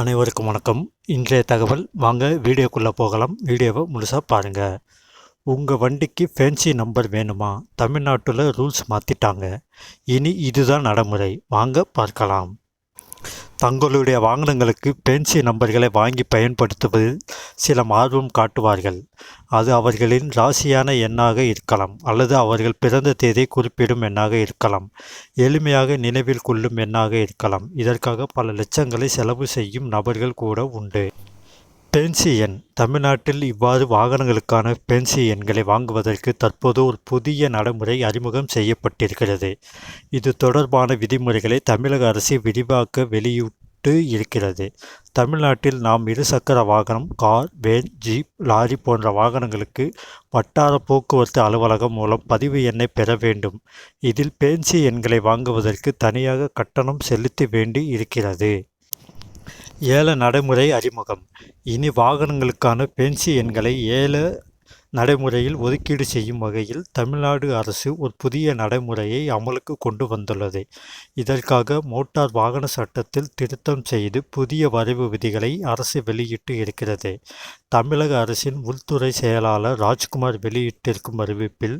அனைவருக்கும் வணக்கம். இன்றைய தகவல் வாங்க வீடியோக்குள்ளே போகலாம். வீடியோவை முழுசாக பாருங்கள் உங்கள் வண்டிக்கு ஃபேன்சி நம்பர் வேணுமா? தமிழ்நாட்டில் ரூல்ஸ் மாற்றிட்டாங்க இனி இதுதான் நடைமுறை. வாங்க பார்க்கலாம். தங்களுடைய வாகனங்களுக்கு பென்சி நம்பர்களை வாங்கி பயன்படுத்துவதில் சில ஆர்வம் காட்டுவார்கள். அது அவர்களின் ராசியான எண்ணாக இருக்கலாம் அல்லது அவர்கள் பிறந்த தேதியை குறிப்பிடும் எண்ணாக இருக்கலாம் எளிமையாக நினைவில் கொள்ளும் எண்ணாக இருக்கலாம். இதற்காக பல லட்சங்களை செலவு செய்யும் நபர்கள் கூட உண்டு. பென்சி எண் தமிழ்நாட்டில் இவ்வாறு வாகனங்களுக்கான பென்சி எண்களை வாங்குவதற்கு தற்போது ஒரு புதிய நடைமுறை அறிமுகம் செய்யப்பட்டிருக்கிறது. இது தொடர்பான விதிமுறைகளை தமிழக அரசு விரிவாக்க வெளியிட்டு இருக்கிறது. தமிழ்நாட்டில் நாம் இருசக்கர வாகனம் கார் வேன் ஜீப் லாரி போன்ற வாகனங்களுக்கு வட்டார போக்குவரத்து அலுவலகம் மூலம் பதிவு எண்ணை பெற வேண்டும். இதில் பென்சி எண்களை வாங்குவதற்கு தனியாக கட்டணம் செலுத்த வேண்டி இருக்கிறது. ஏல நடைமுறை அறிமுகம். இனி வாகனங்களுக்கான பென்சி எண்களை ஏல நடைமுறையில் ஒதுக்கீடு செய்யும் வகையில் தமிழ்நாடு அரசு ஒரு புதிய நடைமுறையை அமலுக்கு கொண்டு வந்துள்ளது. இதற்காக மோட்டார் வாகன சட்டத்தில் திருத்தம் செய்து புதிய வரைவு விதிகளை அரசு வெளியிட்டு இருக்கிறது. தமிழக அரசின் உள்துறை செயலாளர் ராஜ்குமார் வெளியிட்டிருக்கும் அறிவிப்பில்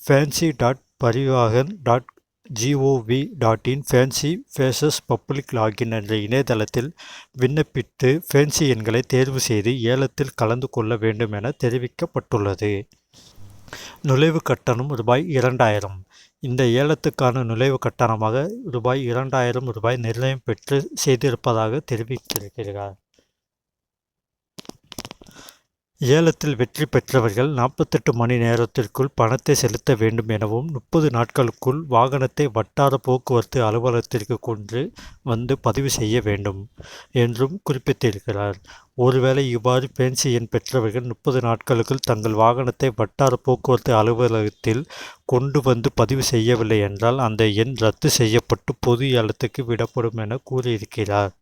fancy dot Parivahan dot G O V dot in fancy phases public login என்ற இணையதளத்தில் விண்ணப்பித்து ஃபேன்சி எண்களை தேர்வு செய்து ஏலத்தில் கலந்து கொள்ள வேண்டும் என தெரிவிக்கப்பட்டுள்ளது. நுழைவு கட்டணம் ரூபாய் இரண்டாயிரம். இந்த ஏலத்துக்கான நுழைவு கட்டணமாக ரூபாய் இரண்டாயிரம் ரூபாய் நிர்ணயம் பெற்று செய்திருப்பதாக தெரிவித்திருக்கிறார். ஏலத்தில் வெற்றி பெற்றவர்கள் நாற்பத்தெட்டு மணி நேரத்திற்குள் பணத்தை செலுத்த வேண்டும் எனவும் முப்பது நாட்களுக்குள் வாகனத்தை வட்டார போக்குவரத்து அலுவலகத்திற்கு கொண்டு வந்து பதிவு செய்ய வேண்டும் என்றும் குறிப்பிட்டிருக்கிறார். ஒருவேளை இவ்வாறு பேன்சி எண் பெற்றவர்கள் முப்பது நாட்களுக்குள் தங்கள் வாகனத்தை வட்டார போக்குவரத்து அலுவலகத்தில் கொண்டு வந்து பதிவு செய்யவில்லை என்றால் அந்த எண் ரத்து செய்யப்பட்டு பொது ஏலத்துக்கு விடப்படும் என கூறியிருக்கிறார்.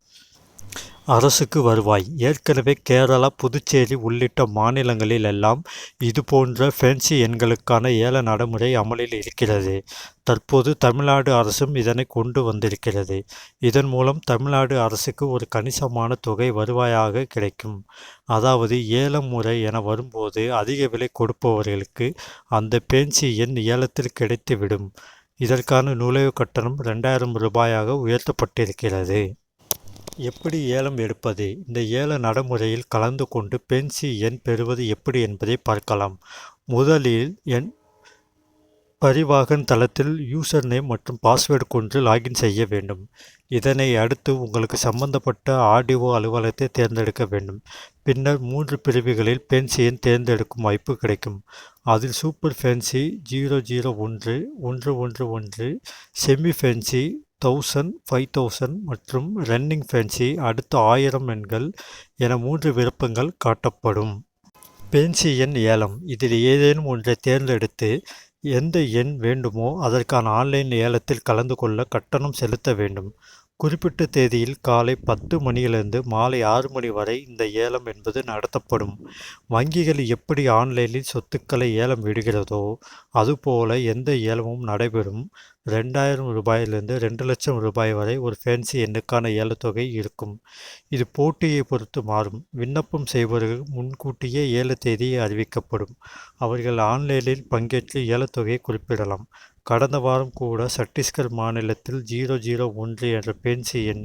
அரசுக்கு வருவாய். ஏற்கனவே கேரளா புதுச்சேரி உள்ளிட்ட மாநிலங்களில் எல்லாம் இதுபோன்ற ஃபேன்சி எண்களுக்கான ஏல நடைமுறை அமலில் இருக்கிறது. தற்போது தமிழ்நாடு அரசும் இதனை கொண்டு வந்திருக்கிறது. இதன் மூலம் தமிழ்நாடு அரசுக்கு ஒரு கணிசமான தொகை வருவாயாக கிடைக்கும். அதாவது ஏலம் முறை என வரும்போது அதிக விலை கொடுப்பவர்களுக்கு அந்த பேன்சி எண் ஏலத்தில் கிடைத்துவிடும். இதற்கான நுழைவு கட்டணம் ரெண்டாயிரம் ரூபாயாக உயர்த்தப்பட்டிருக்கிறது. எப்படி ஏலம் எடுப்பது? இந்த ஏல நடைமுறையில் கலந்து கொண்டு பென்சி எண் பெறுவது எப்படி என்பதை பார்க்கலாம். முதலில் என் பரிவாகன் தளத்தில் யூசர் நேம் மற்றும் பாஸ்வேர்டு கொண்டு லாகின் செய்ய வேண்டும். இதனை அடுத்து உங்களுக்கு சம்பந்தப்பட்ட ஆடிஓ அலுவலகத்தை தேர்ந்தெடுக்க வேண்டும். பின்னர் மூன்று பிரிவுகளில் பென்சி எண் தேர்ந்தெடுக்கும் வாய்ப்பு கிடைக்கும். அதில் சூப்பர் ஃபேன்சி ஜீரோ ஜீரோ ஒன்று ஒன்று ஒன்று ஒன்று semi fancy thousand five thousand மற்றும் ரன்னிங் ஃபேன்சி அடுத்த ஆயிரம் எண்கள் என மூன்று விருப்பங்கள் காட்டப்படும். பேன்சி எண் ஏலம். இதில் ஏதேனும் ஒன்றை தேர்ந்தெடுத்து எந்த எண் வேண்டுமோ அதற்கான ஆன்லைன் ஏலத்தில் கலந்து கொள்ள கட்டணம் செலுத்த வேண்டும். குறிப்பிட்ட தேதியில் காலை பத்து மணியிலிருந்து மாலை ஆறு மணி வரை இந்த ஏலம் என்பது நடத்தப்படும். வங்கிகள் எப்படி ஆன்லைனில் சொத்துக்களை ஏலம் விடுகிறதோ அதுபோல எந்த ஏலமும் நடைபெறும். ரெண்டாயிரம் ரூபாயிலிருந்து ரெண்டு லட்சம் ரூபாய் வரை ஒரு ஃபேன்சி எண்ணுக்கான ஏலத்தொகை இருக்கும். இது போட்டியை பொறுத்து மாறும். விண்ணப்பம் செய்பவர்கள் முன்கூட்டியே ஏல தேதி அறிவிக்கப்படும். அவர்கள் ஆன்லைனில் பங்கேற்று ஏலத்தொகையை குறிப்பிடலாம். கடந்த வாரம் கூட சட்டீஸ்கர் மாநிலத்தில் ஜீரோ ஜீரோ ஒன்று என்ற பென்சி எண்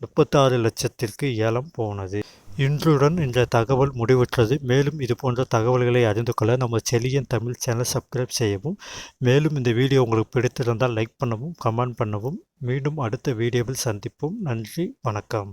முப்பத்தாறு லட்சத்திற்கு ஏலம் போனது. இன்றுடன் இந்த தகவல் முடிவுற்றது. மேலும் இது போன்ற தகவல்களை அறிந்து கொள்ள நம்ம செலியன் தமிழ் சேனல் சப்ஸ்கிரைப் செய்யவும் மேலும் இந்த வீடியோ உங்களுக்கு பிடித்திருந்தால் லைக் பண்ணவும் கமெண்ட் பண்ணவும். மீண்டும் அடுத்த வீடியோவில் சந்திப்போம். நன்றி வணக்கம்.